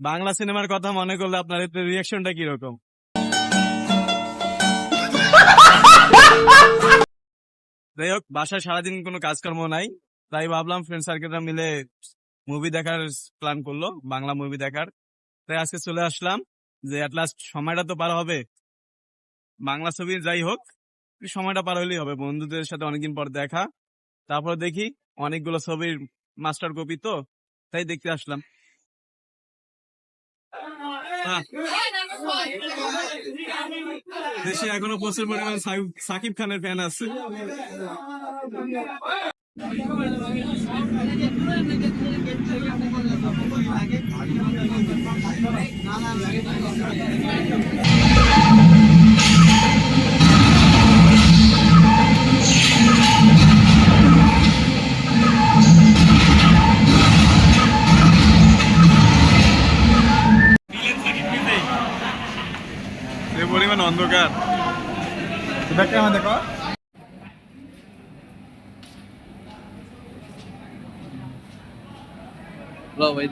বাংলা সিনেমার কথা মনে করলে আপনার এতে রিয়াকশনটা কীরকম? যাই হোক, বাসায় সারাদিন কোনো কাজকর্ম নাই, তাই ভাবলাম ফ্রেন্ড সার্কেলরা মিলে মুভি দেখার প্ল্যান করল, বাংলা মুভি দেখার। তাই আজকে চলে আসলাম, যে অ্যাট লাস্ট সময়টা তো পার হবে। বাংলা ছবি যাই হোক সময়টা পার হলেই হবে, বন্ধুদের সাথে অনেকদিন পর দেখা। তারপর দেখি, অনেকগুলো ছবির মাস্টার কপি তো, তাই দেখতে আসলাম। দেশে এখনও প্রচুর পরিমাণ সাকিব- খানের ফ্যান আছে। না পরিমাণ অন্ধকার দেখে আমার দেখো লো ভাই